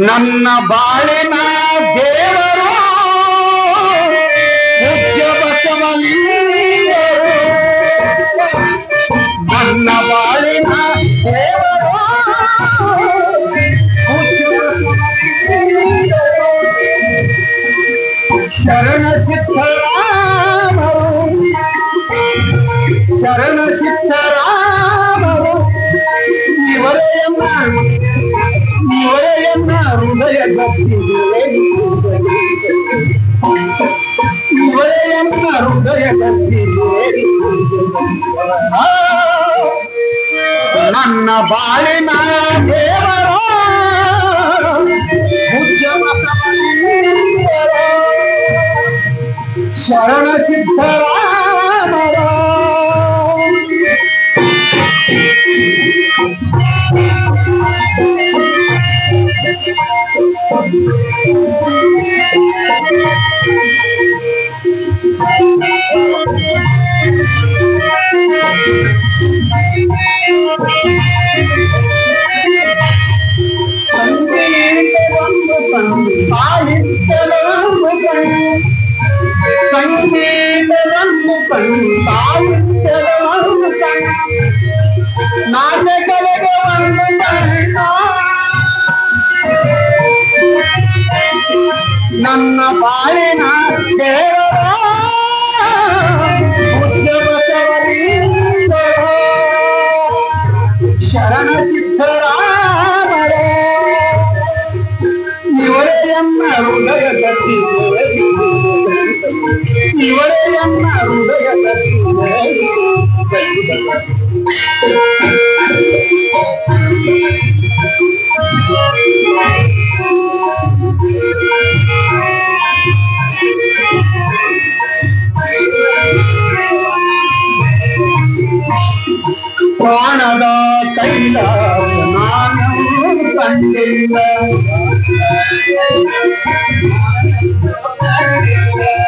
ನನ್ನ ಬಾಳಿನ ದೇವರು ಪೂಜ್ಯ ಬಸವಲಿಂಗರು ನನ್ನ ಬಾಳಿನ ದೇವರು ನನ್ನ ಬಾಳಿನ ದೇವರು ಶರಣ ಸಿದ್ಧರಾಮರ Thank you. ನನ್ನ ಬಾಳಿನ ಶರಣ ಸಿದ್ಧರಾಮರ. ಇವರೆಯನ್ನ ಹೃದಯ ಇವರೇ ಇವರೆಯನ್ನ வானதா கைலாச நானும் கண்டிருந்த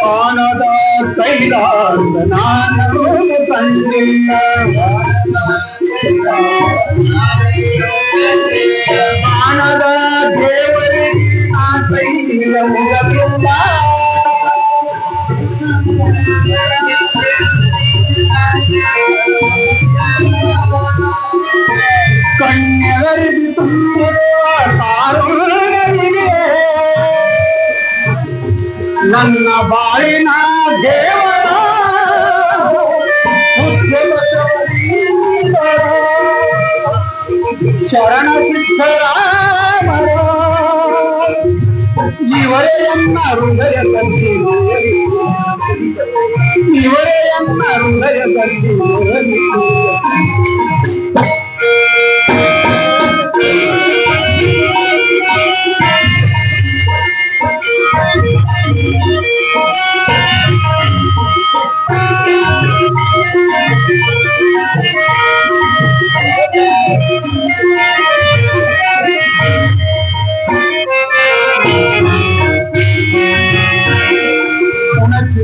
வானதா கைலாச நானும் கண்டிருந்த வானதா தேவரி ನನ್ನ ಬಾಳಿನ ದೇವರ ಶರಣ ಸಿದ್ಧರಾಮರ ಇವರೆಯನ್ನ ಹೃದಯ ತಂದಿ ಇವರೆಯನ್ನ ಹೃದಯ ತಂದಿ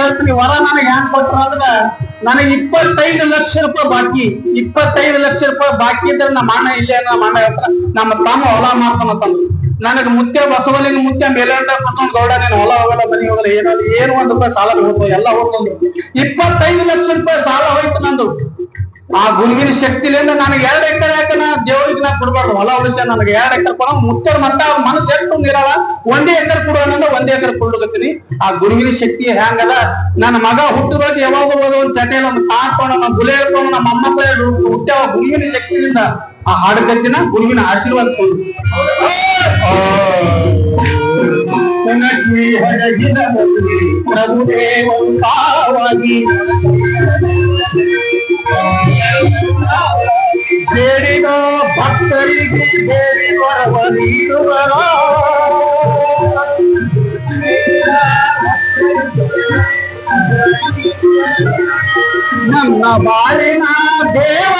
ಹೇಳ್ತೀನಿ, ವರ ನನಗೆ ಹೆಂಗ್ ಕೊಟ್ರ ಅಂದ್ರ ನನಗೆ ಇಪ್ಪತ್ತೈದು ಲಕ್ಷ ರೂಪಾಯಿ ಬಾಕಿ. ಇಪ್ಪತ್ತೈದು ಲಕ್ಷ ರೂಪಾಯಿ ಬಾಕಿ ಇದ್ರೆ ನಮ್ಮ ಅಣ್ಣ ಇಲ್ಲೇ ನಮ್ಮ ಅಣ್ಣ ಹೇಳ್ತಾರ ನಮ್ಮ ತಮ್ಮ ಹೊಲ ಮಾಡ್ತಾನಂತಂದ್ರು ನನಗೆ ಮುತ್ಯ, ಬಸವಲಿಂಗ ಮುತ್ಯ ಮೇಲಂಡ ಕೂತ್ಕೊಂಡು, ಗೌಡ ನೀನು ಹೊಲ ಹೋಗಲ್ಲ, ಮನಿ ಹೋಗಲ್ಲ, ಏನಾದ್ರು, ಏನು ಒಂದ್ ರೂಪಾಯಿ ಸಾಲ ಹೋಗ್ತು ಎಲ್ಲ ಹೋಗ್ತಂದ್ರು ಇಪ್ಪತ್ತೈದು ಲಕ್ಷ ರೂಪಾಯಿ ಸಾಲ ಹೋಯ್ತು ನಂದು. ಆ ಗುರುವಿನ ಶಕ್ತಿಲಿಂದ ನನಗೆ ಎರಡು ಎಕರೆ ಯಾಕೆ ನಾ ದೇವರಿಗೆ ನಾ ಕೊಡ್ಬಾರ್ದು. ಹೊಲ ಉಳಿಸ ನನಗೆ ಎರಡು ಎಕರೆ ಕೊಡ ಮುತ್ತರ್ ಮತ್ತ ಮನಸ್ಸು ಎಷ್ಟು ಇರಲ್ಲ ಒಂದೇ ಎಕರೆ ಒಂದೇ ಎಕರೆ ಆ ಗುರುವಿನ ಶಕ್ತಿ ಹೆಂಗದ ನನ್ನ ಮಗ ಹುಟ್ಟಿರೋದು ಯಾವಾಗ ಹೋದ ಒಂದ್ ಚಟೆಯಲ್ಲಿ ಒಂದು ಕಾಣ್ಕೊಂಡು ನಮ್ಮ ಗುಲೆ ಹೇಳ್ಕೊಂಡು ನಮ್ಮ ಮೊಮ್ಮಕ್ಕಳೇ ಹುಟ್ಟ್ಯಾವ ಗುರುವಿನ ಶಕ್ತಿಯಿಂದ ಆ ಹಾಡುಗತ್ತಿನ ಗುರುವಿನ ಆಶೀರ್ವಾದ ಕೊಂಡು. ಪ್ರಭುದೇವಂತಾವಾಗಿ ಬೇಡಿದ ಭಕ್ತರಿಗೆ ಬೇಡಿ ವರವ ನೀಡುವರೋ. ನನ್ನ ಬಾಳಿನ ದೇವ